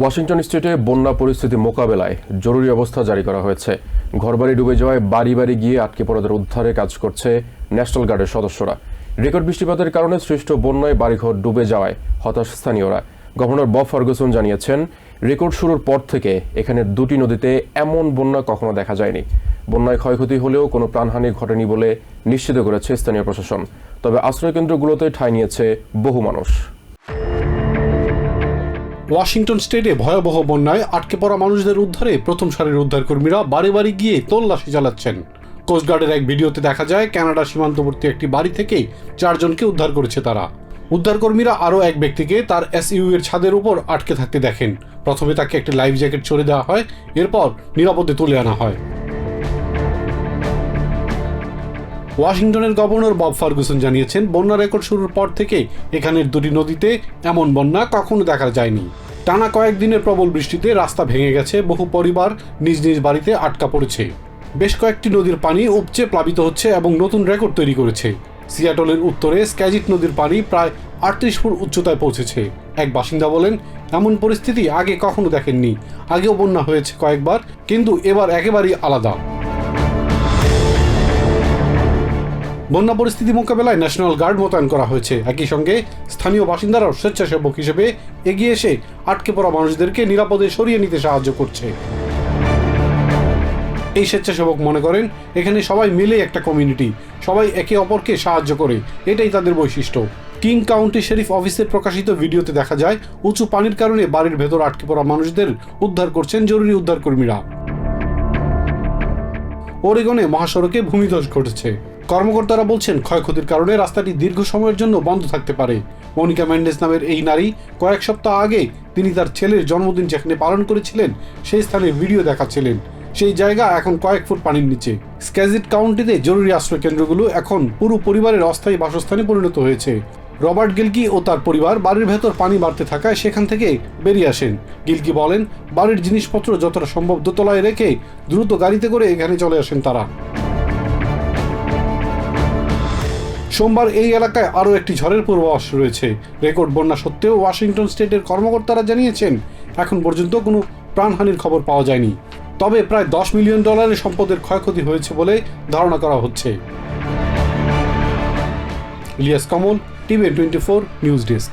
Washington স্টেটে বন্যা পরিস্থিতি মোকাবেলায় জরুরি অবস্থা জারি করা হয়েছে। ঘরবাড়ি ডুবে যাওয়ায় বাড়ি বাড়ি গিয়ে আটকে পড়াদের উদ্ধারে কাজ করছে ন্যাশনাল গার্ডের সদস্যরা। রেকর্ড বৃষ্টিপাতের কারণে সৃষ্ট বন্যায় বাড়িঘর ডুবে যাওয়ায় হতাশ স্থানীয়রা। গভর্নর বব ফার্গুসন জানিয়েছেন, রেকর্ড শুরুর পর থেকে এখানের দুটি নদীতে এমন বন্যা কখনো দেখা যায়নি। বন্যায় ক্ষয়ক্ষতি হলেও কোনো প্রাণহানি ঘটেনি বলে নিশ্চিত করেছে স্থানীয় প্রশাসন। তবে আশ্রয়কেন্দ্রগুলোতে ঠাঁই নিয়েছে বহু মানুষ। ওয়াশিংটন স্টেটে ভয়াবহ বন্যায় আটকে পড়া মানুষদের উদ্ধারে প্রথম সারির উদ্ধারকর্মীরা বাড়ি বাড়ি গিয়ে তল্লাশি চালাচ্ছেন। কোস্টগার্ডের এক ভিডিওতে দেখা যায় কানাডা সীমান্তবর্তী একটি বাড়ি থেকে চারজনকে উদ্ধার করেছে তারা। উদ্ধারকর্মীরা আরও এক ব্যক্তিকে তার এসইউ এর ছাদের উপর আটকে থাকতে দেখেন। প্রথমে তাকে একটি লাইফ জ্যাকেট ছড়ে দেওয়া হয়, এরপর নিরাপদে তুলে আনা হয়। ওয়াশিংটনের গভর্নর বব ফার্গুসন জানিয়েছেন, বন্যা রেকর্ড শুরুর পর থেকে এখানের দুটি নদীতে এমন বন্যা কখনো দেখা যায়নি। টানা কয়েকদিনের প্রবল বৃষ্টিতে রাস্তা ভেঙে গেছে, বহু পরিবার নিজ নিজ বাড়িতে আটকা পড়েছে। বেশ কয়েকটি নদীর পানি উপচে প্লাবিত হচ্ছে এবং নতুন রেকর্ড তৈরি করেছে। সিয়াটলের উত্তরে স্ক্যাজিট নদীর পানি প্রায় আটত্রিশ ফুট উচ্চতায় পৌঁছেছে। এক বাসিন্দা বলেন, এমন পরিস্থিতি আগে কখনো দেখেননি। আগেও বন্যা হয়েছে কয়েকবার, কিন্তু এবার একেবারেই আলাদা। বন্যা পরিস্থিতি মোকাবেলায় ন্যাশনাল গার্ড মোতায়েন করা হয়েছে। একই সঙ্গে স্থানীয় বাসিন্দারাও স্বেচ্ছাসেবক হিসেবে এগিয়ে এসে আটকে পড়া মানুষদেরকে নিরাপদে সরিয়ে নিতে সাহায্য করছে। এই স্বেচ্ছাসেবক মনে করেন, এখানে সবাই মিলে একটা কমিউনিটি সবাই একে অপরকে সাহায্য করে, এটাই তাদের বৈশিষ্ট্য। কিং কাউন্টি শেরিফ অফিসের প্রকাশিত ভিডিওতে দেখা যায়, উঁচু পানির কারণে বাড়ির ভেতর আটকে পড়া মানুষদের উদ্ধার করছেন জরুরি উদ্ধারকর্মীরা। ওরেগনে মহাসড়কে ভূমিধস ঘটেছে। কর্মকর্তারা বলছেন, ক্ষয়ক্ষতির কারণে রাস্তাটি দীর্ঘ সময়ের জন্য বন্ধ থাকতে পারে। মনিকা ম্যান্ডেস নামের এই নারী কয়েক সপ্তাহ আগে তিনি তার ছেলের জন্মদিন যেখানে পালন করেছিলেন, সেই স্থানে ভিডিও দেখাচ্ছিলেন। সেই জায়গা এখন কয়েক ফুট পানির নিচে। স্ক্যাজিট কাউন্টিতে জরুরি আশ্রয় কেন্দ্রগুলো এখন পুরো পরিবারের অস্থায়ী বাসস্থানে পরিণত হয়েছে। রবার্ট গিলকি ও তার পরিবার বাড়ির ভেতর পানি বাড়তে থাকায় সেখান থেকে বেরিয়ে আসেন। গিলকি বলেন, বাড়ির জিনিসপত্র যতটা সম্ভব দোতলায় রেখে দ্রুত গাড়িতে করে এখানে চলে আসেন তারা। সোমবার এই এলাকায় আরও একটি ঝড়ের পূর্বাভাস রয়েছে। রেকর্ড বন্যা সত্ত্বেও ওয়াশিংটন স্টেটের কর্মকর্তারা জানিয়েছেন, এখন পর্যন্ত কোনো প্রাণহানির খবর পাওয়া যায়নি। তবে প্রায় দশ মিলিয়ন ডলারের সম্পদের ক্ষয়ক্ষতি হয়েছে বলে ধারণা করা হচ্ছে। Ilias Kamal, TV twenty four news desk.